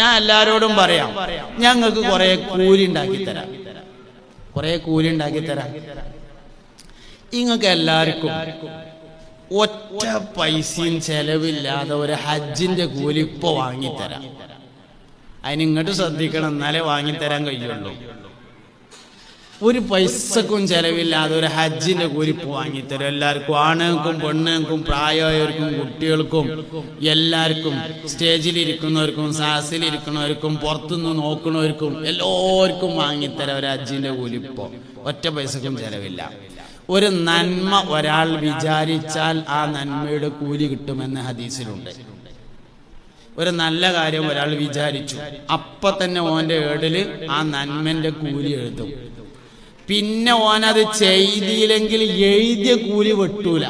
ഞാൻ എല്ലാരോടും പറയാം. ഞങ്ങൾക്ക് കുറെ കൂലി ഉണ്ടാക്കി തരാം കുറെ കൂലി ഉണ്ടാക്കി തരാം ഇങ്ങക്ക് എല്ലാവർക്കും ഒറ്റ പൈസയും ചെലവില്ലാതെ ഒരു ഹജ്ജിന്റെ കൂലി ഇപ്പൊ വാങ്ങിത്തരാം. അതിന് ഇങ്ങോട്ട് ശ്രദ്ധിക്കണം എന്നാലേ വാങ്ങിത്തരാൻ കഴിയുള്ളൂ. ഒരു പൈസക്കും ചെലവില്ലാതെ ഒരു ഹജ്ജിന്റെ കുരിപ്പ് വാങ്ങിത്തരും. എല്ലാവർക്കും ആണുങ്ങൾക്കും പെണ്ണുങ്ങൾക്കും പ്രായമായവർക്കും കുട്ടികൾക്കും എല്ലാവർക്കും സ്റ്റേജിലിരിക്കുന്നവർക്കും സാസിലിരിക്കുന്നവർക്കും പുറത്തുനിന്ന് നോക്കുന്നവർക്കും എല്ലാവർക്കും വാങ്ങിത്തരാം ഒരു ഹജ്ജിന്റെ കുരിപ്പ് ഒറ്റ പൈസക്കും ചെലവില്ല. ഒരു നന്മ ഒരാൾ വിചാരിച്ചാൽ ആ നന്മയുടെ കൂലി കിട്ടുമെന്ന് ഹദീസിലുണ്ട്. ഒരു നല്ല കാര്യം ഒരാൾ വിചാരിച്ചു. അപ്പൊ തന്നെ ഓന്റെ ഏടിൽ ആ നന്മന്റെ കൂലി എഴുതും. പിന്നെ ഓനത് ചെയ്തില്ലെങ്കിൽ എഴുതിയ കൂലി വെട്ടൂല.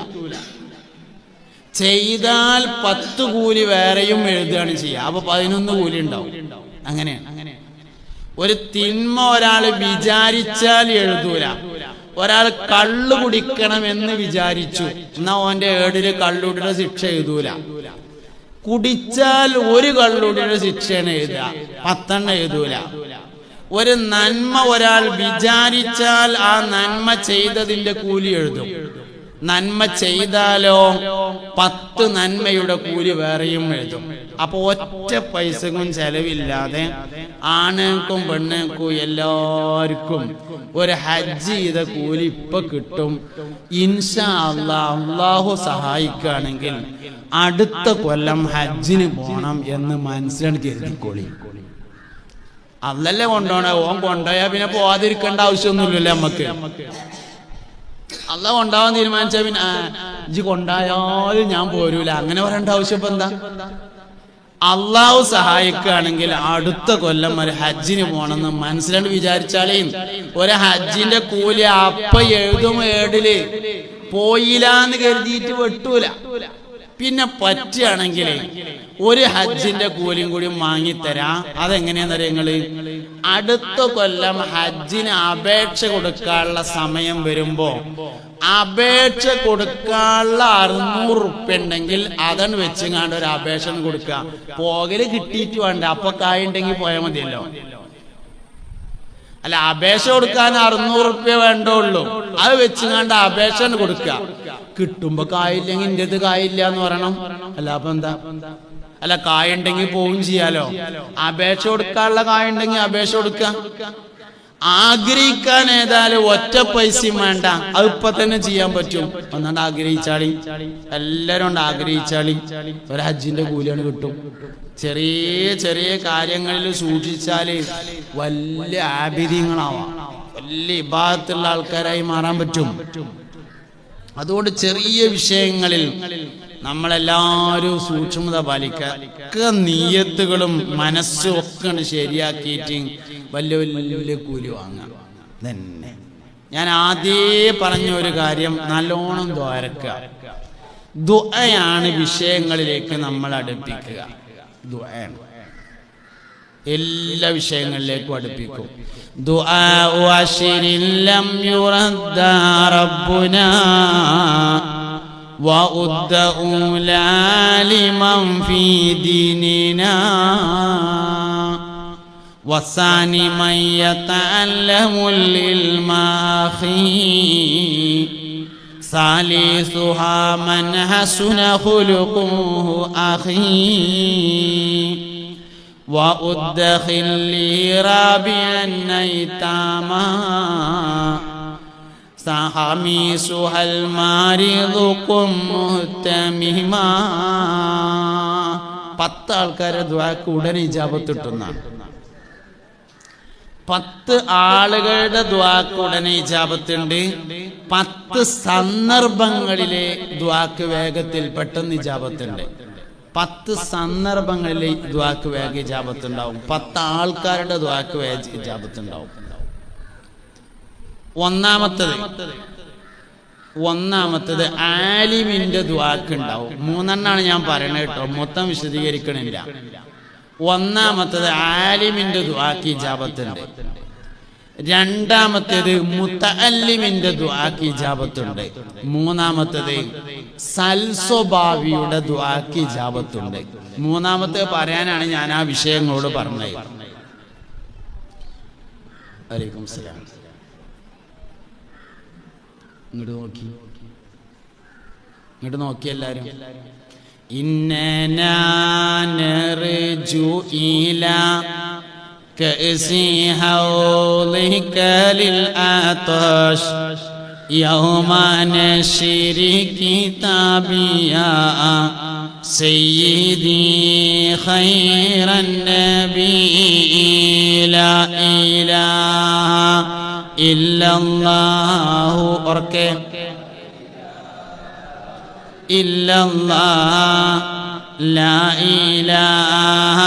ചെയ്താൽ പത്ത് കൂലി വേറെയും എഴുതുകയാണ് ചെയ്യുക. അപ്പൊ പതിനൊന്ന് കൂലി ഉണ്ടാവും. അങ്ങനെ ഒരു തിന്മ ഒരാൾ വിചാരിച്ചാൽ എഴുതൂല. ഒരാൾ കള്ളു കുടിക്കണം എന്ന് വിചാരിച്ചു. എന്നാ ഓന്റെ ഏടിൽ കള്ളുടിയുടെ ശിക്ഷ എഴുതൂല. കുടിച്ചാൽ ഒരു കള്ളുടിയുടെ ശിക്ഷയാണ് എഴുതുക. പത്തെണ്ണം എഴുതൂല. ഒരു നന്മ ഒരാൾ വിചാരിച്ചാൽ ആ നന്മ ചെയ്തതിന്റെ കൂലി എഴുതും. നന്മ ചെയ്താലോ പത്ത് നന്മയുടെ കൂലി വേറെയും എഴുതും. അപ്പൊ ഒറ്റ പൈസക്കും ചെലവില്ലാതെ ആണുങ്ങൾക്കും പെണ്ണുങ്ങൾക്കും എല്ലാവർക്കും ഒരു ഹജ്ജ് ചെയ്ത കൂലി ഇപ്പൊ കിട്ടും. ഇൻഷാ അള്ളാ അള്ളാഹു സഹായിക്കുകയാണെങ്കിൽ അടുത്ത കൊല്ലം ഹജ്ജിന് പോണം എന്ന് മനസ്സിലാണ് കരുതിക്കോളി അല്ലല്ലേ കൊണ്ടുപോണേ? ഓൻ കൊണ്ടുപോയാ പിന്നെ പോവാതിരിക്കേണ്ട ആവശ്യമൊന്നുമില്ലല്ലോ നമുക്ക് അല്ല കൊണ്ടാവാൻ തീരുമാനിച്ച പിന്നെ ആ, ഇജ്ജ് കൊണ്ടായാലും ഞാൻ പോരൂല. അങ്ങനെ പറയേണ്ട ആവശ്യം ഇപ്പൊ എന്താ? അള്ളാഹു സഹായിക്കുകയാണെങ്കിൽ അടുത്ത കൊല്ലം ഒരു ഹജ്ജിന് പോണെന്ന് മനസ്സിലാണ്ട് വിചാരിച്ചാലേ ഒരു ഹജ്ജിന്റെ കൂലി അപ്പ എഴുതും ഏടിൽ. പോയില്ലാന്ന് കരുതിയിട്ട് വെട്ടൂല. പിന്നെ പറ്റുകയാണെങ്കിൽ ഒരു ഹജ്ജിന്റെ കൂലിയും കൂടി വാങ്ങിത്തരാം. അതെങ്ങനെയാണെന്നറിയ നിങ്ങൾ? അടുത്ത കൊല്ലം ഹജ്ജിന് അപേക്ഷ കൊടുക്കാനുള്ള സമയം വരുമ്പോ അപേക്ഷ കൊടുക്കാനുള്ള അറുന്നൂറ് ഉറുപ്പ്യ ഉണ്ടെങ്കിൽ അതാണ് വെച്ചുങ്ങാണ്ട് ഒരു അപേക്ഷ കൊടുക്കുക. പോകൽ കിട്ടിയിട്ട് വേണ്ട. അപ്പൊ കായുണ്ടെങ്കിൽ പോയാൽ മതിയല്ലോ. അല്ല അപേക്ഷ കൊടുക്കാൻ അറുന്നൂറ് റുപ്യ വേണ്ടുള്ളൂ അത് വെച്ച് കണ്ട അപേക്ഷ കൊടുക്കുക. കിട്ടുമ്പോ കായില്ലെങ്കിൽ ഇന്റെ അടുത്ത് കായില്ല എന്ന് പറയണം. അല്ല അപ്പൊ എന്താ? അല്ല കായ കായുണ്ടെങ്കിൽ പോവും ചെയ്യാലോ? അപേക്ഷ കൊടുക്കാനുള്ള കായ കായുണ്ടെങ്കിൽ അപേക്ഷ കൊടുക്കുക ആഗ്രഹിക്കാൻ ഏതായാലും ഒറ്റ പൈസയും വേണ്ട. അത് ഇപ്പൊ തന്നെ ചെയ്യാൻ പറ്റും. ഒന്നാണ്ട് ആഗ്രഹിച്ചാളി. എല്ലാരും കൊണ്ട് ആഗ്രഹിച്ചാളി. ഒരു ഹജ്ജിന്റെ കൂലിയാണ് കിട്ടും. ചെറിയ ചെറിയ കാര്യങ്ങളിൽ സൂക്ഷിച്ചാൽ വലിയ ആഭിര്യങ്ങളാവാം വലിയ വിഭാഗത്തിലുള്ള ആൾക്കാരായി മാറാൻ പറ്റും. അതുകൊണ്ട് ചെറിയ വിഷയങ്ങളിൽ നമ്മളെല്ലാവരും സൂക്ഷ്മത പാലിക്കുക നീയത്തുകളും മനസ്സും ഒക്കെ ശരിയാക്കിയിട്ട് വലിയ വലിയ കൂലി വാങ്ങാം. തന്നെ ഞാൻ ആദ്യേ പറഞ്ഞ ഒരു കാര്യം നല്ലോണം ദ്വാരക്കുക ദുആയാണ് വിഷയങ്ങളിലേക്ക് നമ്മൾ അടുപ്പിക്കുക. ദുആയാണ് എല്ലാ വിഷയങ്ങളിലേക്കും അടുപ്പിക്കും. ദുആഉ وأدأوا لعالما في ديننا والثاني من يتعلم العلم أخي ثالثها من حسن خلقه أخي. وأدخل لي رابعا أيتاما. سخميسها المارض قم مهتمهما പത്ത് ആൾക്കാരെ ദ്വാക്ക് ഉടനെ ഇജാബത്തിട്ടുന്നാണ് പത്ത് ആളുകളുടെ ദ്വാക്ക് ഉടനെ ഇജാബത്തുണ്ട് പത്ത് സന്ദർഭങ്ങളിലെ ദ്വാക്ക് വേഗത്തിൽ പെട്ടെന്ന് ഇജാബത്തുണ്ട് പത്ത് സന്ദർഭങ്ങളിലെ ദ്വാക്ക് വേഗ ഇജാബത്തുണ്ടാവും പത്ത് ആൾക്കാരുടെ ദ്വാക്ക് വേഗ ഇജാബത്തുണ്ടാവും ഒന്നാമത്തത്. ഒന്നാമത്തത് ആലിമിന്റെ ദ്വാക്കുണ്ടാവും മൂന്നെണ്ണാണ് ഞാൻ പറയണത് കേട്ടോ. മൊത്തം വിശദീകരിക്കണില്ല. ഒന്നാമത്തത് ആലിമിന്റെ ദ്വാക്ക് ഇജാബത്തുണ്ട് രണ്ടാമത്തേത് മുത്തല്ലിമിന്റെ ദ്വാക്ക് ജാപത്തുണ്ട് മൂന്നാമത്തേത് സൽസ്വഭാവിയുടെ ദ്വാക്ക് ജാപത്തുണ്ട് മൂന്നാമത്തെ പറയാനാണ് ഞാൻ ആ വിഷയങ്ങളോട് പറഞ്ഞത്. വലൈക്കും സലാം. ഇങ്ങോട്ട് നോക്കി ഇങ്ങോട്ട് നോക്കി എല്ലാരും ഇന്നു ഇല كأسي حوضك للعطش يوم نشر كتابي يا سيدي خير النبي لا إله إلا الله أركه إلا الله لا إله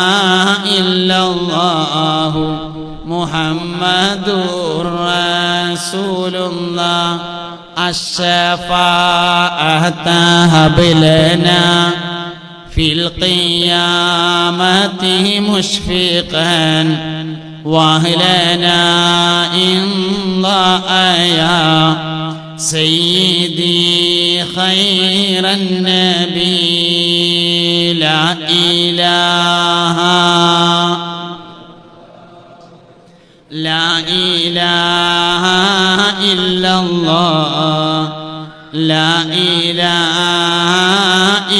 إلا الله محمد رسول الله. الشفاعة تهب لنا في القيامة مشفقا. واهلنا إن يا سيدي خير النبي لا إله لا إله إلا الله لا إله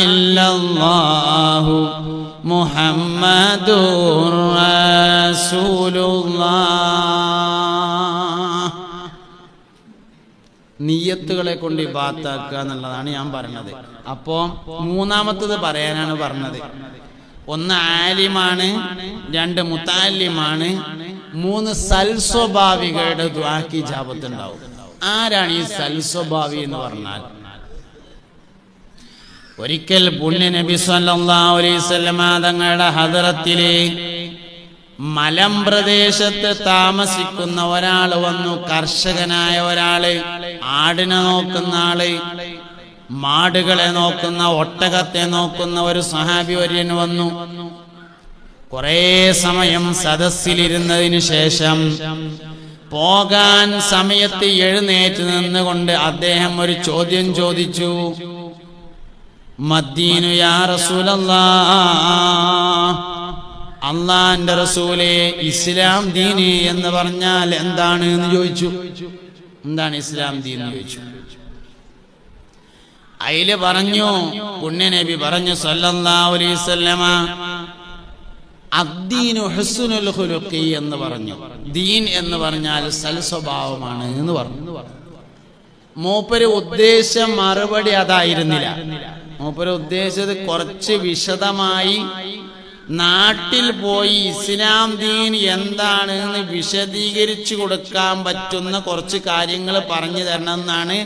إلا الله محمد നീയത്തുകളെ കൊണ്ട് ബാത്താക്കുക എന്നുള്ളതാണ് ഞാൻ പറഞ്ഞത്. അപ്പോ മൂന്നാമത്തത് പറയാനാണ് പറഞ്ഞത്. ഒന്ന് ആലിമാണ് രണ്ട് മുത്താലിമാണ് മൂന്ന് സൽസ്വഭാവികളുടെ ദ്വാക്കി ജാപത്തുണ്ടാവും ആരാണ് ഈ സൽസ്വഭാവി എന്ന് പറഞ്ഞാൽ? ഒരിക്കൽ പുണ്യ നബി സല്ലല്ലാഹു അലൈഹി വസല്ലമ തങ്ങളുടെ ഹദറത്തിലെ മലമ്പ്രദേശത്ത് താമസിക്കുന്ന ഒരാൾ വന്നു കർഷകനായ ഒരാൾ ആടിനെ നോക്കുന്ന ആൾ മാടുകളെ നോക്കുന്ന ഒട്ടകത്തെ നോക്കുന്ന ഒരു സഹാബി വര്യൻ വന്നു. കുറേ സമയം സദസ്സിലിരുന്നതിന് ശേഷം പോകാൻ സമയത്ത് എഴുന്നേറ്റ് നിന്നുകൊണ്ട് അദ്ദേഹം ഒരു ചോദ്യം ചോദിച്ചു. മദ്ദീനു യാ റസൂലല്ലാ അള്ളാന്റെ റസൂലെ ഇസ്ലാം ദീന് എന്ന് പറഞ്ഞാൽ എന്താണ് എന്ന് ചോദിച്ചു. എന്താണ് ഇസ്ലാം ദീൻ എന്ന് ചോദിച്ചു. അയിൽ പറഞ്ഞു പുണ്യനബി പറഞ്ഞു എന്ന് പറഞ്ഞു. ദീൻ എന്ന് പറഞ്ഞാൽ സൽ സ്വഭാവമാണ് എന്ന് പറഞ്ഞു. മൂപ്പര് ഉദ്ദേശം മറുപടി അതായിരുന്നില്ല. മൂപ്പര് ഉദ്ദേശിച്ചത് കുറച്ച് വിശദമായി നാട്ടിൽ പോയി ഇസ്ലാം ദീൻ എന്താണ് എന്ന് വിശദീകരിച്ചു കൊടുക്കാൻ പറ്റുന്ന കുറച്ച് കാര്യങ്ങൾ പറഞ്ഞു തരണം എന്നാണ്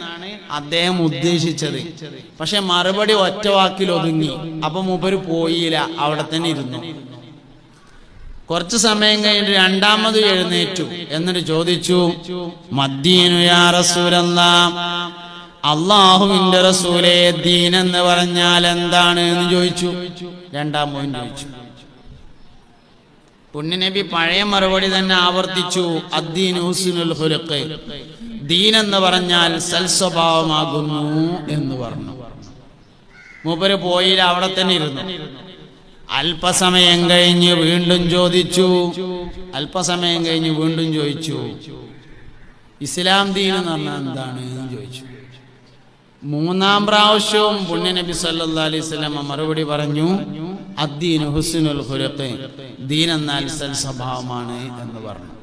അദ്ദേഹം ഉദ്ദേശിച്ചത്. പക്ഷെ മറുപടി ഒറ്റ വാക്കിൽ ഒതുങ്ങി. അപ്പൊ മൂപ്പര് പോയില്ല. അവിടെ തന്നെ ഇരുന്നു. കുറച്ച് സമയം കഴിഞ്ഞിട്ട് രണ്ടാമത് എഴുന്നേറ്റു. എന്നിട്ട് ചോദിച്ചു മദ്ദീനു യാ റസൂലല്ലാ? അള്ളാഹുവിന്റെ റസൂലെ ദീൻ എന്ന് പറഞ്ഞാൽ എന്താണ് എന്ന് ചോദിച്ചു. രണ്ടാം മോൻ ചോദിച്ചു. പുണ്യനബി പഴയ മറുപടി തന്നെ ആവർത്തിച്ചു അദ്ദീൻ ദീൻ എന്ന് പറഞ്ഞാൽ സൽസ്വഭാവമാകുന്നു എന്ന് പറഞ്ഞു. മൂപ്പര് പോയില്ല അവിടെ തന്നെ ഇരുന്നു. അല്പസമയം കഴിഞ്ഞ് വീണ്ടും ചോദിച്ചു. അല്പസമയം കഴിഞ്ഞ് വീണ്ടും ചോദിച്ചു. ഇസ്ലാം ദീൻ എന്ന് പറഞ്ഞാൽ എന്താണ് എന്ന് ചോദിച്ചു. മൂന്നാം പ്രാവശ്യവും പുണ്യനബി സല്ലാ അലൈഹി മറുപടി പറഞ്ഞു അദ്ദീൻ ഹുസ്നുൽ ദീൻ എന്നാൽ സൽ സ്വഭാവമാണ് എന്ന് പറഞ്ഞു.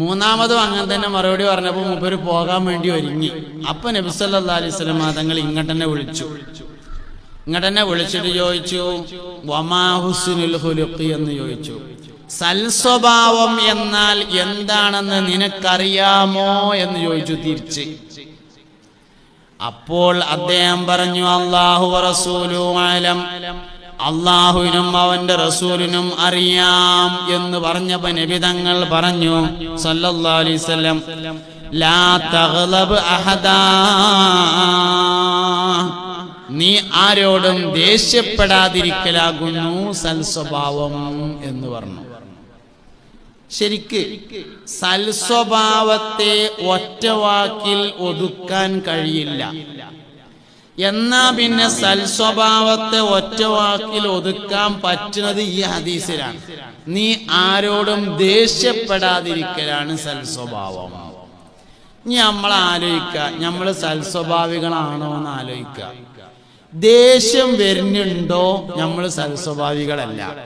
മൂന്നാമതും അങ്ങനെ തന്നെ മറുപടി പറഞ്ഞപ്പോൾ മൂപ്പര് പോകാൻ വേണ്ടി ഒരുങ്ങി. അപ്പൊ നബി സല്ലല്ലാഹു അലൈഹി വസല്ലം തങ്ങൾ ഇങ്ങോട്ട് തന്നെ വിളിച്ചു. ഇങ്ങോട്ട് വിളിച്ചിട്ട് ചോദിച്ചു വമാ ഹുലുക്കി എന്ന് ചോദിച്ചു. സൽസ്വഭാവം എന്നാൽ എന്താണെന്ന് നിനക്കറിയാമോ? എന്ന് ചോദിച്ചു തിരിച്ച്. അപ്പോൾ അദ്ദേഹം പറഞ്ഞു അള്ളാഹു റസൂലു അള്ളാഹുവിനും അവന്റെ റസൂലിനും അറിയാം എന്ന് പറഞ്ഞപ്പോ നിബിതങ്ങൾ പറഞ്ഞു വസല്ലം ലാ തഗ്ലബ് അഹദാ. നീ ആരോടും ദേഷ്യപ്പെടാതിരിക്കലാകുന്നു സൽസ്വഭാവം എന്ന് പറഞ്ഞു. ശരിക്ക് സൽസ്വഭാവത്തെ ഒറ്റവാക്കിൽ ഒതുക്കാൻ കഴിയില്ല. എന്നാ പിന്നെ സൽസ്വഭാവത്തെ ഒറ്റവാക്കിൽ ഒതുക്കാൻ പറ്റുന്നത് ഈ ഹദീസിലാണ്. നീ ആരോടും ദേഷ്യപ്പെടാതിരിക്കലാണ് സൽസ്വഭാവം. ഇനി നമ്മൾ ആലോചിക്കുക നമ്മൾ സൽസ്വഭാവികളാണോ എന്ന് ആലോചിക്കുക ദേഷ്യം വരുന്നുണ്ടോ? നമ്മൾ സൽസ്വഭാവികളല്ല.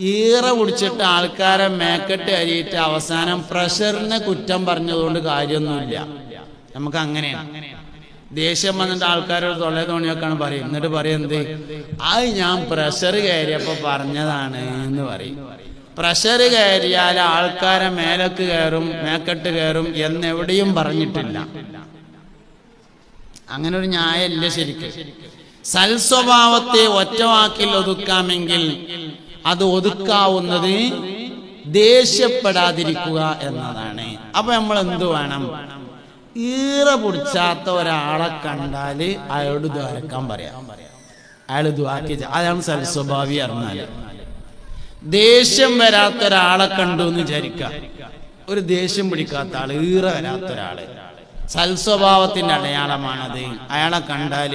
ഈറ പിടിച്ചിട്ട് ആൾക്കാരെ മേക്കെട്ട് അരിയിട്ട് അവസാനം പ്രഷറിനെ കുറ്റം പറഞ്ഞതുകൊണ്ട് കാര്യമൊന്നുമില്ല. നമുക്ക് അങ്ങനെയാണ്. ദേഷ്യം വന്നിട്ട് ആൾക്കാരോട് തൊള്ള തോണിയൊക്കെയാണ് പറയും. എന്നിട്ട് പറയും എന്ത്? അത് ഞാൻ പ്രഷർ കയറിയപ്പോ പറഞ്ഞതാണ് എന്ന് പറയും. പ്രഷർ കയറിയാൽ ആൾക്കാരെ മേലക്ക് കയറും മേക്കെട്ട് കയറും എന്നെവിടെയും പറഞ്ഞിട്ടില്ല. അങ്ങനെ ഒരു ന്യായമല്ല ശരിക്ക്. സൽസ്വഭാവത്തെ ഒറ്റവാക്കിൽ ഒതുക്കാമെങ്കിൽ അത് ഒതുക്കാവുന്നത് ദേഷ്യപ്പെടാതിരിക്കുക എന്നതാണ്. അപ്പൊ നമ്മൾ എന്തു വേണം? ഈറ പിടിച്ചാത്ത ഒരാളെ കണ്ടാൽ അയാളോട് ദ്വാരക്കാൻ പറയാം. അയാൾ ദ്വാക്കി അതാണ് സൽസ്വഭാവി അറിഞ്ഞാൽ ദേഷ്യം വരാത്ത ഒരാളെ കണ്ടു എന്ന് വിചാരിക്കുക. ഒരു ദേഷ്യം പിടിക്കാത്ത ആൾ ഈറ വരാത്ത ഒരാൾ. സൽസ്വഭാവത്തിന്റെ അടയാളമാണത്. അയാളെ കണ്ടാൽ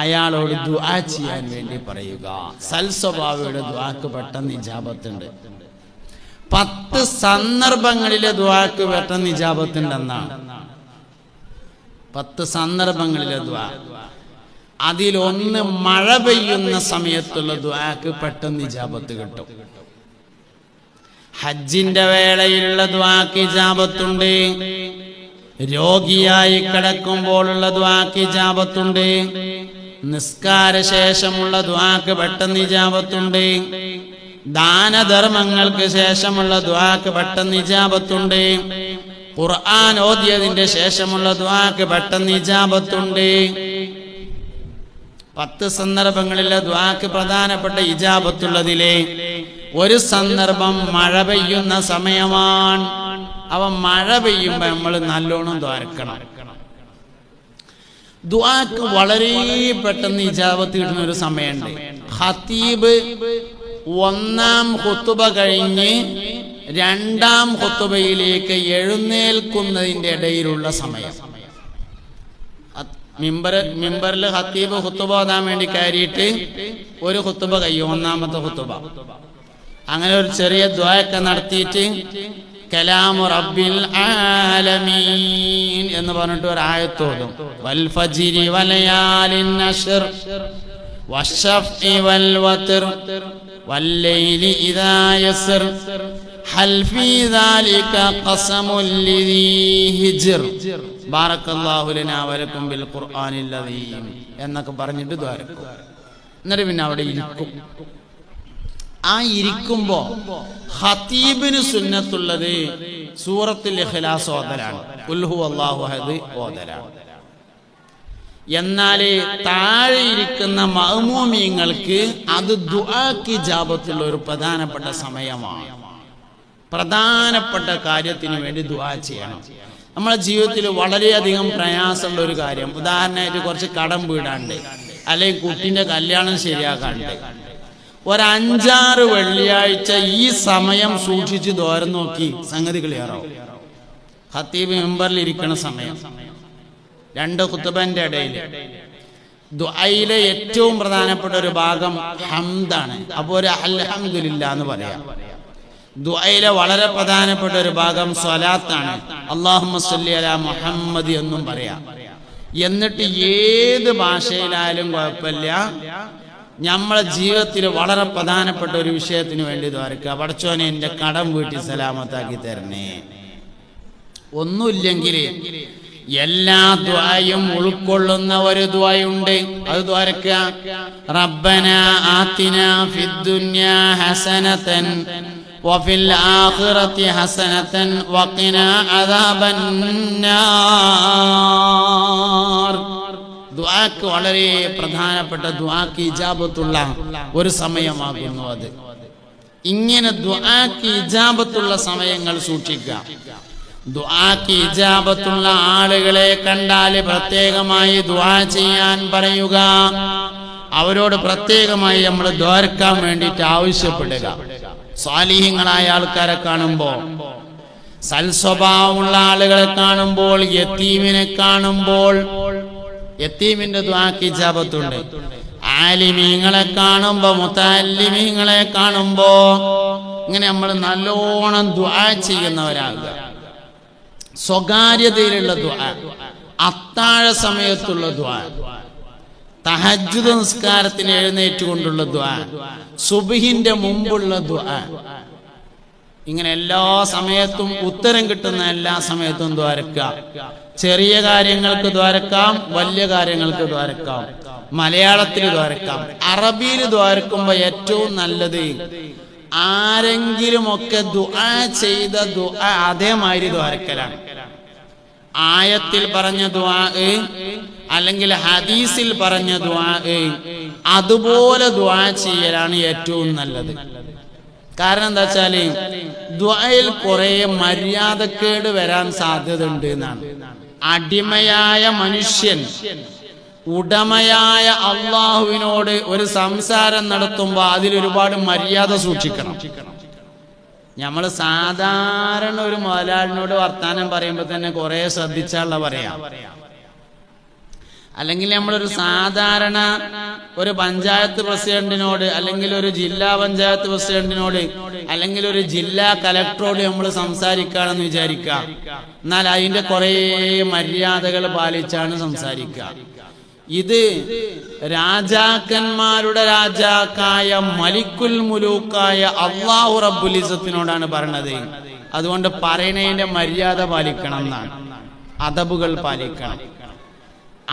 അയാളോട് ദുആ ചെയ്യാൻ വേണ്ടി പറയുക. സൽസ്വഭാവിയുടെ ദുആക്ക് പെട്ടെന്ന് ഇജാബത്തുണ്ട് പത്ത് സന്ദർഭങ്ങളിലെ ദുആക്ക് പെട്ടെന്ന് ഇജാബത്തുണ്ടെന്നാണ് പത്ത് സന്ദർഭങ്ങളിലെ ദ്വാ അതിലൊന്ന് മഴ പെയ്യുന്ന സമയത്തുള്ള ദ്വാക്ക് പെട്ടെന്ന് ഇജാബത്ത് കിട്ടും. ഹജ്ജിന്റെ വേളയിലുള്ള ദ്വാക്ക് ഇജാബത്തുണ്ട്. രോഗിയായി കിടക്കുമ്പോഴുള്ള ദ്വാക്ക് ഇജാബത്തുണ്ട്. നിസ്കാര ശേഷമുള്ള ദ്വാക്ക് പെട്ടെന്ന് ഇജാപത്തുണ്ട് ദാനധർമ്മങ്ങൾക്ക് ശേഷമുള്ള ദ്വാക്ക് പെട്ടെന്ന് ഇജാപത്തുണ്ട് ഖുർആൻ ഓതിയതിന്റെ ശേഷമുള്ള ദ്വാക്ക് പെട്ടെന്ന് ഇജാപത്തുണ്ട് പത്ത് സന്ദർഭങ്ങളിലെ ദ്വാക്ക് പ്രധാനപ്പെട്ട ഇജാപത്തുള്ളതിലെ ഒരു സന്ദർഭം മഴ പെയ്യുന്ന സമയമാണ്. അവ മഴ പെയ്യുമ്പോ നമ്മൾ നല്ലോണം ദ്വാരക്കണം. ദ്വാക്ക് വളരെ പെട്ടെന്ന് ഇജാബത്ത് കിട്ടുന്ന ഒരു സമയമുണ്ട്. ഹത്തീബ് ഒന്നാം ഹുത്തുബ കഴിഞ്ഞ് രണ്ടാം ഹുത്തുബയിലേക്ക് എഴുന്നേൽക്കുന്നതിന്റെ ഇടയിലുള്ള സമയം. മിമ്പർ മിമ്പറിൽ ഹത്തീബ് ഹുത്തുബ ഓതാൻ വേണ്ടി കയറിയിട്ട് ഒരു ഹുത്തുബ കഴിയും ഒന്നാമത്തെ ഹുത്തുബ അങ്ങനെ ഒരു ചെറിയ ദ്വായൊക്കെ നടത്തിയിട്ട് കലാമു റബ്ബിൽ ആലമീൻ എന്ന് പറഞ്ഞിട്ട് ഒരു ആയത്തോതും വൽ ഫജിരി വലയാലിൻ അശ്ർ والشفع والوتر والليل إذا يسر هل في ذلك قسم لذي هجر بارك الله لنا ولكم بالقرآن العظيم എന്നൊക്കെ പറഞ്ഞിട്ട് ദ്വാരക്കും എന്നിട്ട് പിന്നെ അവിടെ ഇരിക്കും ആ ഇരിക്കുമ്പോ ഹത്തീബിന് സുന്നത്തുള്ളത് സൂറത്തുൽ ഇഖ്ലാസ് ഓതലാണ്. ഉൽഹു അള്ളാഹു അഹദ് ഓതലാണ്. എന്നാൽ താഴെ ഇരിക്കുന്ന മഹമൂമിയങ്ങൾക്ക് അത് ദുആക്ക് ജാപത്തുള്ള ഒരു പ്രധാനപ്പെട്ട സമയമാണ്. പ്രധാനപ്പെട്ട കാര്യത്തിന് വേണ്ടി ദുആ ചെയ്യണം. നമ്മളെ ജീവിതത്തിൽ വളരെയധികം പ്രയാസമുള്ള ഒരു കാര്യം. ഉദാഹരണമായിട്ട് കുറച്ച് കടം വീടാണ്ട് അല്ലെങ്കിൽ കുട്ടിന്റെ കല്യാണം ശരിയാക്കാണ്ട് ഒരഞ്ചാറ് വെള്ളിയാഴ്ച ഈ സമയം സൂക്ഷിച്ച് ദോരം നോക്കി സംഗതി ക്ലിയറാവും. ഹത്തീബ് മെമ്പറിൽ ഇരിക്കുന്ന സമയം. രണ്ട് കുത്തുബന്റെ ഇടയിൽ. ദുആയിലെ ഏറ്റവും പ്രധാനപ്പെട്ട ഒരു ഭാഗം ഹംദാണ്. അപ്പോൾ ഒരു അൽഹംദുലില്ല എന്ന് പറയാം. ദുആയിലെ വളരെ പ്രധാനപ്പെട്ട ഒരു ഭാഗം സ്വലാത്താണ്. അള്ളാഹുമ്മ അലാ മുഹമ്മദ് എന്നും പറയാം. എന്നിട്ട് ഏത് ഭാഷയിലായാലും കുഴപ്പമില്ല. നമ്മളെ ജീവിതത്തിൽ വളരെ പ്രധാനപ്പെട്ട ഒരു വിഷയത്തിന് വേണ്ടി ദ്വാരക്കുക. പടച്ചോനെ എന്റെ കടം വീട്ടി സലാമത്താക്കി തരണേ. ഒന്നുമില്ലെങ്കിൽ എല്ലാ ദ്വായും ഉൾക്കൊള്ളുന്ന ഒരു ദ്വായുണ്ട്. അത് ദ്വാരക്ക റബ്ബന ആത്തിന ഫിദ്ദുന്യ ഹസനതൻ വഫിൽ ആഖിറതി ഹസനതൻ വഖിന അദാബന്നാർ ദ്വാക്ക് വളരെ പ്രധാനപ്പെട്ട ദ്വാക്ക് ഇജാബത്തുള്ള ഒരു സമയമാകുന്നു അത്. ഇങ്ങനെ ദ്വാക്ക് ഇജാബത്തുള്ള സമയങ്ങൾ സൂക്ഷിക്കുക. ദുആക്ക് ഇജാബത്തുള്ള ആളുകളെ കണ്ടാൽ പ്രത്യേകമായി ദുആ ചെയ്യാൻ പറയുക. അവരോട് പ്രത്യേകമായി നമ്മൾ ദ്വാരക്കാൻ വേണ്ടിയിട്ട് ആവശ്യപ്പെടുക. സ്വാലിഹ്യങ്ങളായ ആൾക്കാരെ കാണുമ്പോൾ സൽസ്വഭാവമുള്ള ആളുകളെ കാണുമ്പോൾ യത്തീമിനെ കാണുമ്പോൾ യത്തീമിന്റെ ദ്വാക്ക് ഇജാബത്തുണ്ട് ആലിമീങ്ങളെ കാണുമ്പോ മുത്താലിമീങ്ങളെ കാണുമ്പോ ഇങ്ങനെ നമ്മൾ നല്ലോണം ദ്വാ ചെയ്യുന്നവരാകുക. സ്വകാര്യതയിലുള്ള ദ്വാ അത്താഴ സമയത്തുള്ള ദ്വാ തഹജുദ് നിസ്കാരത്തിന് എഴുന്നേറ്റുകൊണ്ടുള്ള ദ്വാ സുബിഹിന്റെ മുമ്പുള്ള ദ്വാ. ഇങ്ങനെ എല്ലാ സമയത്തും ഉത്തരം കിട്ടുന്ന എല്ലാ സമയത്തും ദ്വാരക്കാം ചെറിയ കാര്യങ്ങൾക്ക് ദ്വാരക്കാം വലിയ കാര്യങ്ങൾക്ക് ദ്വാരക്കാം. മലയാളത്തിൽ ദ്വാരക്കാം. അറബിയിൽ ദ്വാരക്കുമ്പോ ഏറ്റവും നല്ലത് ആരെങ്കിലുമൊക്കെ ദുആ ചെയ്ത ദുആ അതേമാതിരി ദ്വാരക്കലാണ്. ആയത്തിൽ പറഞ്ഞ ദുആ അല്ലെങ്കിൽ ഹദീസിൽ പറഞ്ഞ ദുആ അതുപോലെ ദുആ ചെയ്യലാണ് ഏറ്റവും നല്ലത്. കാരണം എന്താ വെച്ചാൽ ദ്വയിൽ കുറെ മര്യാദക്കേട് വരാൻ സാധ്യത ഉണ്ട് എന്നാണ്. അടിമയായ മനുഷ്യൻ ഉടമയായ അള്ളാഹുവിനോട് ഒരു സംസാരം നടത്തുമ്പോ അതിൽ ഒരുപാട് മര്യാദ സൂക്ഷിക്കണം. നമ്മൾ സാധാരണ ഒരു മുതലാളിനോട് വർത്താനം പറയുമ്പോൾ തന്നെ കുറെ ശ്രദ്ധിച്ചാലുള്ള പറയാം. അല്ലെങ്കിൽ നമ്മളൊരു സാധാരണ ഒരു പഞ്ചായത്ത് പ്രസിഡന്റിനോട് അല്ലെങ്കിൽ ഒരു ജില്ലാ പഞ്ചായത്ത് പ്രസിഡന്റിനോട് അല്ലെങ്കിൽ ഒരു ജില്ലാ കലക്ടറോട് നമ്മൾ സംസാരിക്കുകയാണെന്ന് വിചാരിക്കുക. എന്നാൽ അതിന്റെ കുറെ മര്യാദകൾ പാലിച്ചാണ് സംസാരിക്കുക. ഇത് രാജാക്കന്മാരുടെ രാജാക്കായ മലിക്കുൽ മുലൂക്കായ അള്ളാഹു റബുലിസത്തിനോടാണ് പറയണത്. അതുകൊണ്ട് പറയണതിന്റെ മര്യാദ പാലിക്കണം എന്നാണ്. അതബുകൾ പാലിക്കണം.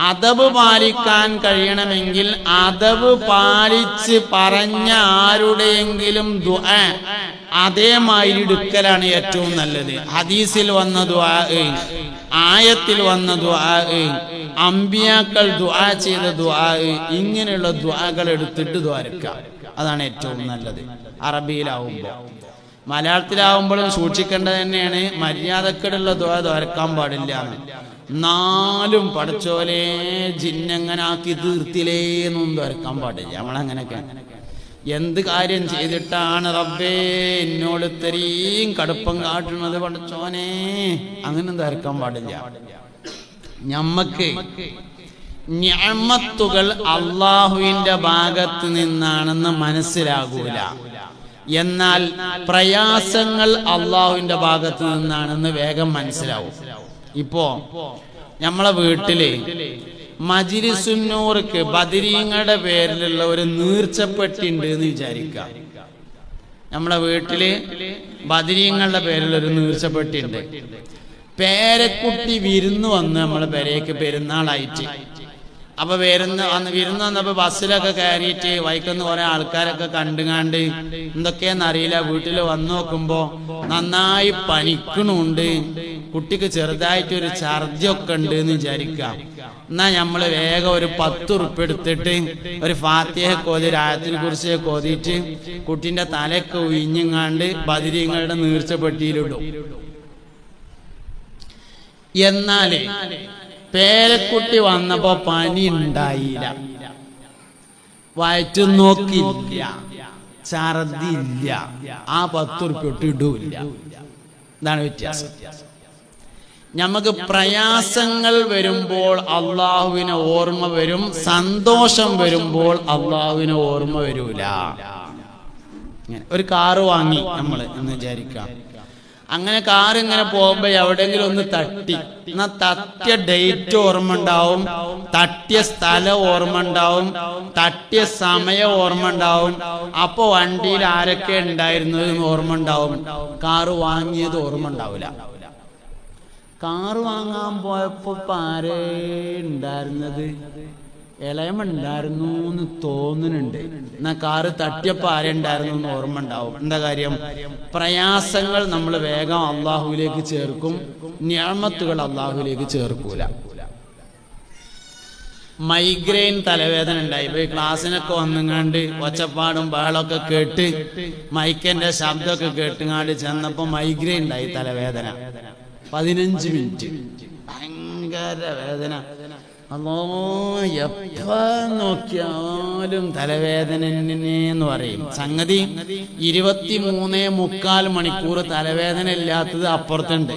അതബ് പാലിക്കാൻ കഴിയണമെങ്കിൽ അതവ് പാലിച്ച് പറഞ്ഞ ആരുടെയെങ്കിലും ദുആ അതേമാതിരി എടുക്കലാണ് ഏറ്റവും നല്ലത്. ഹദീസിൽ വന്ന ദുആ ആയത്തിൽ വന്ന ദുആ അമ്പിയാക്കൾ ദുആ ചെയ്ത ദുആ ഇങ്ങനെയുള്ള ദുആകൾ എടുത്തിട്ട് ദ്വാരക്കാം അതാണ് ഏറ്റവും നല്ലത്. അറബിയിലാവുമ്പോൾ മലയാളത്തിലാവുമ്പോഴും സൂക്ഷിക്കേണ്ടത് തന്നെയാണ് മര്യാദക്കടുള്ള ദുആ ദ്വാരക്കാൻ പാടില്ല എന്ന്. നാലും പഠിച്ചോലെ ജിന്നങ്ങനാക്കി തീർത്തിലേ തുരക്കാൻ പാടില്ല. നമ്മളങ്ങനെയൊക്കെ. എന്ത് കാര്യം ചെയ്തിട്ടാണ് റബ്ബേ എന്നോട് ഇത്രയും കടുപ്പം കാട്ടുന്നത് പഠിച്ചോനെ അങ്ങനെ തരക്കാൻ പാടില്ല. ഞമ്മക്ക് ഞമ്മത്തുകൾ അള്ളാഹുവിന്റെ ഭാഗത്ത് നിന്നാണെന്ന് മനസ്സിലാകൂല. എന്നാൽ പ്രയാസങ്ങൾ അള്ളാഹുവിന്റെ ഭാഗത്ത് നിന്നാണെന്ന് വേഗം മനസ്സിലാവും. ഇപ്പോ നമ്മളെ വീട്ടിൽ മജിരിസുന്നൂർക്ക് ബദിരീങ്ങളുടെ പേരിലുള്ള ഒരു നീർച്ചപ്പെട്ടി ഉണ്ട് എന്ന് വിചാരിക്ക. നമ്മളെ വീട്ടിൽ ബദിരീങ്ങളുടെ പേരിലുള്ള ഒരു നീർച്ചപ്പെട്ടി ഉണ്ട് പേരക്കുട്ടി വിരുന്ന് വന്ന് നമ്മളെ പേരേക്ക് പെരുന്നാളായിട്ട്. അപ്പൊ വരുന്ന അന്ന് വിരുന്ന് വന്നപ്പോ ബസ്സിലൊക്കെ കയറിയിട്ട് വൈക്കുന്ന കുറെ ആൾക്കാരൊക്കെ കണ്ടുകാണ്ട് എന്തൊക്കെയെന്ന് അറിയില്ല വീട്ടിൽ വന്നു നോക്കുമ്പോ നന്നായി പനിക്കണുണ്ട്. കുട്ടിക്ക് ചെറുതായിട്ട് ഒരു ഛർദിയൊക്കെ ഉണ്ട് എന്ന് വിചാരിക്കാം എന്നാ നമ്മൾ വേഗം ഒരു പത്ത് ഉറുപ്പ് എടുത്തിട്ട് ഒരു ഫാത്തിയെ കോതി രായത്തിനെ കുറിച്ച് കോതിയിട്ട് കുട്ടിന്റെ തലയൊക്കെ ഉയിഞ്ഞങ്ങാണ്ട് ബദിരിങ്ങളുടെ നീർച്ചപ്പെട്ടിയിലിടും. എന്നാൽ പേരക്കുട്ടി വന്നപ്പോ പനി ഉണ്ടായില്ല. വയറ്റു നോക്കില്ല ഛർദില്ല ആ പത്തുറുപ്പ്യൊട്ട് ഇടൂല്ല. ഇതാണ് വ്യത്യാസം. നമുക്ക് പ്രയാസങ്ങൾ വരുമ്പോൾ അള്ളാഹുവിനെ ഓർമ്മ വരും. സന്തോഷം വരുമ്പോൾ അള്ളാഹുവിനെ ഓർമ്മ വരൂല. ഒരു കാറ് വാങ്ങി നമ്മൾ എന്ന് വിചാരിക്കാം അങ്ങനെ കാറിങ്ങനെ പോകുമ്പോ എവിടെങ്കിലും ഒന്ന് തട്ടി. എന്നാ തട്ടിയ ഡേറ്റ് ഓർമ്മ ഉണ്ടാവും തട്ടിയ സ്ഥലം ഓർമ്മ ഉണ്ടാവും തട്ടിയ സമയം ഓർമ്മ ഉണ്ടാവും. അപ്പൊ വണ്ടിയിൽ ആരൊക്കെ ഉണ്ടായിരുന്നു ഓർമ്മ ഉണ്ടാവും. കാറ് വാങ്ങിയത് ഓർമ്മ ഉണ്ടാവില്ല. കാറ് വാങ്ങാൻ പോയപ്പോ ആരേ ഉണ്ടായിരുന്നത്? ഇളയമ ഉണ്ടായിരുന്നു എന്ന് തോന്നുന്നുണ്ട്. എന്നാ കാറ് തട്ടിയപ്പോ ആരുണ്ടായിരുന്നു എന്ന് ഓർമ്മ ഉണ്ടാവും എന്താ കാര്യം? പ്രയാസങ്ങൾ നമ്മൾ വേഗം അള്ളാഹുവിലേക്ക് ചേർക്കും. ഞാമത്തുകൾ അള്ളാഹുവിലേക്ക് ചേർക്കൂല. മൈഗ്രെയിൻ തലവേദന ഉണ്ടായി. ഇപ്പൊ ഈ ക്ലാസ്സിനൊക്കെ വന്നുങ്ങാണ്ട് ഒച്ചപ്പാടും ബഹളമൊക്കെ കേട്ട് മൈക്കന്റെ ശബ്ദമൊക്കെ കേട്ടുങ്ങാണ്ട് ചെന്നപ്പോ മൈഗ്രെയിൻ ഉണ്ടായി തലവേദന. പതിനഞ്ച് മിനിറ്റ്. ഭയങ്കര വേദന. അല്ലോ നോക്കിയാലും തലവേദന എന്ന് പറയും. സംഗതി ഇരുപത്തി മൂന്നേ മുക്കാൽ മണിക്കൂർ തലവേദന ഇല്ലാത്തത് അപ്പുറത്തുണ്ട്.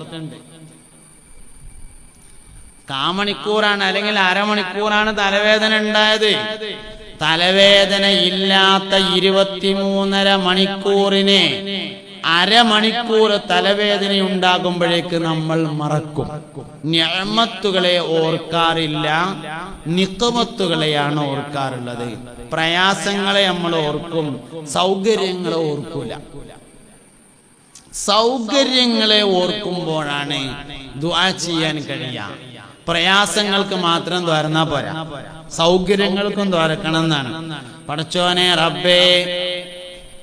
കാമണിക്കൂറാണ് അല്ലെങ്കിൽ അരമണിക്കൂറാണ് തലവേദന ഉണ്ടായത്. തലവേദന ഇല്ലാത്ത ഇരുപത്തിമൂന്നര മണിക്കൂറിന് അരമണിക്കൂർ തലവേദന ഉണ്ടാകുമ്പോഴേക്ക് നമ്മൾ മറക്കും. ഞമത്തുകളെ ഓർക്കാറില്ല നിക്കുമത്തുകളെയാണ് ഓർക്കാറുള്ളത്. പ്രയാസങ്ങളെ നമ്മൾ ഓർക്കും സൗകര്യങ്ങളെ ഓർക്കൂല. സൗകര്യങ്ങളെ ഓർക്കുമ്പോഴാണ് ദുആ ചെയ്യാൻ കഴിയുക. പ്രയാസങ്ങൾക്ക് മാത്രം തുറന്നാ പോരാ. സൗകര്യങ്ങൾക്കും തുറക്കണം എന്നാണ്. പടച്ചോനെ റബ്ബേ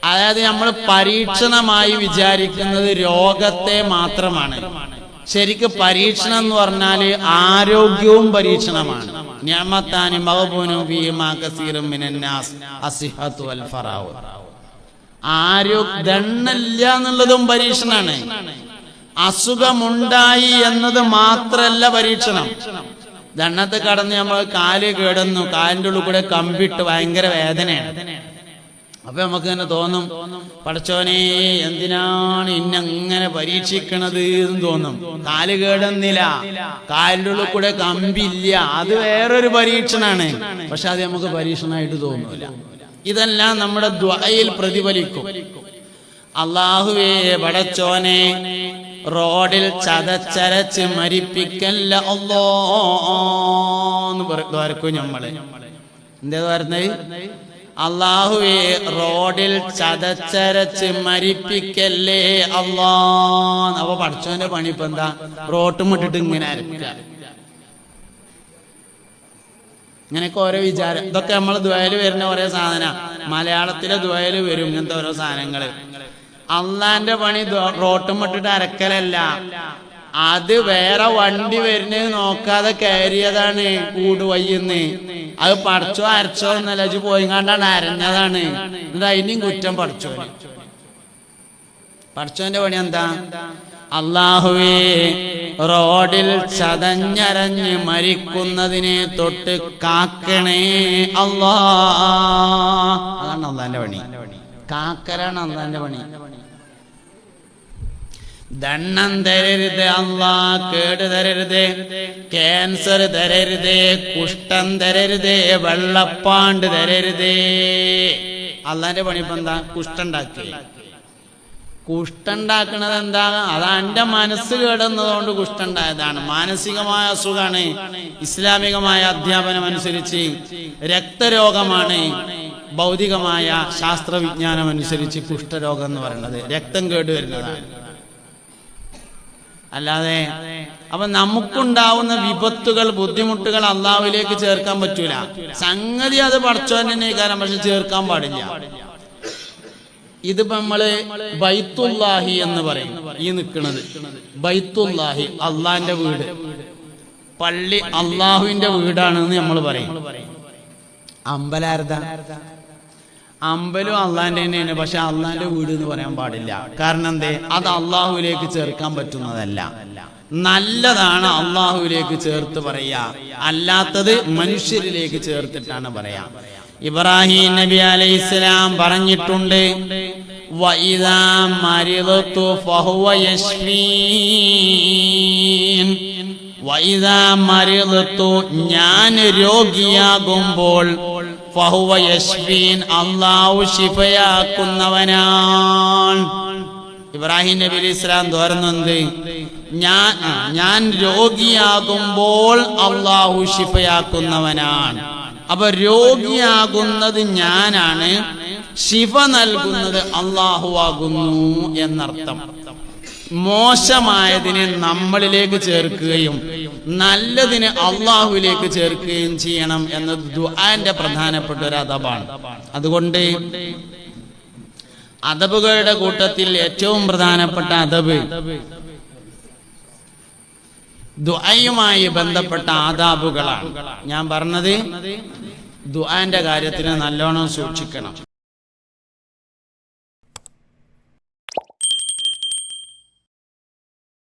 അതായത് നമ്മൾ പരീക്ഷണമായി വിചാരിക്കുന്നത് രോഗത്തെ മാത്രമാണ്. ശരിക്ക് പരീക്ഷണം എന്ന് പറഞ്ഞാൽ ആരോഗ്യവും പരീക്ഷണമാണ്. ഞാമത്താനി മഹബൂനും ഫീമാ കസീറും മിനന്നാസ് അസിഹത്തു വൽ ഫറാവ്. ആരോഗ്യ ദണ്ണല്ല എന്നുള്ളതും പരീക്ഷണാണ്. അസുഖമുണ്ടായി എന്നത് മാത്രല്ല പരീക്ഷണം. ദണ്ണത്ത് കടന്ന് നമ്മൾ കാൽ കേടുന്നു കാലിന്റെ ഉള്ളിൽ കൂടെ കമ്പിട്ട് ഭയങ്കര വേദനയാണ്. അപ്പൊ നമുക്ക് തന്നെ തോന്നും പടച്ചോനെ എന്തിനാണ് ഇന്നങ്ങനെ പരീക്ഷിക്കണത്? എന്ന് തോന്നും. കാൽ കേടുന്നില്ല. കാലിന്റെ ഉള്ളിൽ കൂടെ കമ്പില്ല. അത് വേറൊരു പരീക്ഷണാണ്. പക്ഷെ അത് നമുക്ക് പരീക്ഷണമായിട്ട് തോന്നൂല. ഇതെല്ലാം നമ്മുടെ ദ്വയിൽ പ്രതിഫലിക്കും. അള്ളാഹുവേ പടച്ചോനെ റോഡിൽ ചതച്ചരച്ച് മരിപ്പിക്കല്ല അല്ലോന്ന് പറക്കും നമ്മൾ. എന്തേ പറഞ്ഞത് അള്ളാഹുവേ റോഡിൽ ചതച്ചരച്ച് മരിപ്പിക്കല്ലേ അള്ളാ അപ്പൊ പഠിച്ചോന്റെ പണി ഇപ്പൊ എന്താ? റോട്ടും ഇട്ടിട്ട് ഇങ്ങനെ അരക്കുക. ഇങ്ങനെയൊക്കെ ഓരോ വിചാരം. ഇതൊക്കെ നമ്മൾ ദ്വയൽ വരുന്ന ഓരോ സാധന. മലയാളത്തിലെ ദ്വയൽ വരും ഇങ്ങനത്തെ ഓരോ സാധനങ്ങൾ. അള്ളാന്റെ പണി റോട്ടും ഇട്ടിട്ട് അരക്കലല്ല. അത് വേറെ വണ്ടി വരുന്നത് നോക്കാതെ കയറിയതാണ് കൂട് വയ്യുന്ന്. അത് പടച്ചോ അരച്ചോ എന്നല്ല ഇജ്ജ് പോയിങ്ങാണ്ടാണ് അരഞ്ഞതാണ്. എന്നിട്ട് കുറ്റം പടച്ചോ പടച്ചോന്റെ പണി എന്താ? അള്ളാഹുവേ റോഡിൽ ചതഞ്ഞരഞ്ഞ് മരിക്കുന്നതിനെ തൊട്ട് കാക്കണേ അള്ളാ. അതാണ് അള്ളാന്റെ പണി. കാക്കലാണ് അള്ളാന്റെ പണി. ദണ്ണം തരരുത് അള്ളാ കേട് തരരുത് ക്യാൻസർ തരരുത് കുഷ്ഠം തരരുത് വെള്ളപ്പാണ്ട് തരരുത്. അള്ളാന്റെ പണി ഇപ്പൊ എന്താ കുഷ്ടുണ്ടാക്കണത് എന്താ അതാ എന്റെ മനസ്സ് കേടുന്നതുകൊണ്ട് കുഷ്ടുണ്ടായതാണ് മാനസികമായ അസുഖമാണ് ഇസ്ലാമികമായ അധ്യാപനം അനുസരിച്ച് രക്തരോഗമാണ്. ഭൗതികമായ ശാസ്ത്രവിജ്ഞാനം അനുസരിച്ച് കുഷ്ഠരോഗം എന്ന് പറയുന്നത്. രക്തം കേട് വരുന്നതാണ് അല്ലാതെ അപ്പൊ നമുക്കുണ്ടാവുന്ന വിപത്തുകൾ ബുദ്ധിമുട്ടുകൾ അള്ളാഹുവിലേക്ക് ചേർക്കാൻ പറ്റൂല. സംഗതി അത് പഠിച്ചോന്നെ കാരണം പക്ഷെ ചേർക്കാൻ പാടില്ല. ഇതിപ്പോ നമ്മൾ ബൈത്തുല്ലാഹി എന്ന് പറയും. ഈ നിൽക്കുന്നത് ബൈത്തുല്ലാഹി അള്ളാന്റെ വീട്. പള്ളി അള്ളാഹുവിന്റെ വീടാണെന്ന് നമ്മൾ പറയും. അമ്പലാരത അമ്പലും അള്ളാന്റെ തന്നെയാണ്. പക്ഷെ അള്ളാന്റെ വീട് എന്ന് പറയാൻ പാടില്ല. കാരണം എന്തേ? അത് അള്ളാഹുവിലേക്ക് ചേർക്കാൻ പറ്റുന്നതല്ല. നല്ലതാണ് അള്ളാഹുവിലേക്ക് ചേർത്ത് പറയാ. അല്ലാത്തത് മനുഷ്യരിലേക്ക് ചേർത്തിട്ടാണ് പറയാ. ഇബ്രാഹിം നബി അലൈഹി ഇസ്ലാം പറഞ്ഞിട്ടുണ്ട് ഞാൻ രോഗിയാകുമ്പോൾ ശിഫയാക്കുന്നവനാണ്. ഇബ്രാഹിം നബി അലി ഇസ്ലാം തോരുന്നുണ്ട് ഞാൻ ഞാൻ രോഗിയാകുമ്പോൾ അള്ളാഹു ശിഫയാക്കുന്നവനാണ്. അപ്പൊ രോഗിയാകുന്നത് ഞാനാണ് ശിഫ നൽകുന്നത് അള്ളാഹു ആകുന്നു എന്നർത്ഥം. മോശമായതിനെ നമ്മളിലേക്ക് ചേർക്കുകയും നല്ലതിനെ അള്ളാഹുവിലേക്ക് ചേർക്കുകയും ചെയ്യണം എന്നത് ദുആന്റെ പ്രധാനപ്പെട്ട ഒരു അദബാണ്. അതുകൊണ്ട് അദബുകളുടെ കൂട്ടത്തിൽ ഏറ്റവും പ്രധാനപ്പെട്ട അദബ് ദുആയുമായി ബന്ധപ്പെട്ട ആദാബുകളാണ്. ഞാൻ പറഞ്ഞത് ദുആന്റെ കാര്യത്തിന് നല്ലോണം സൂക്ഷിക്കണം.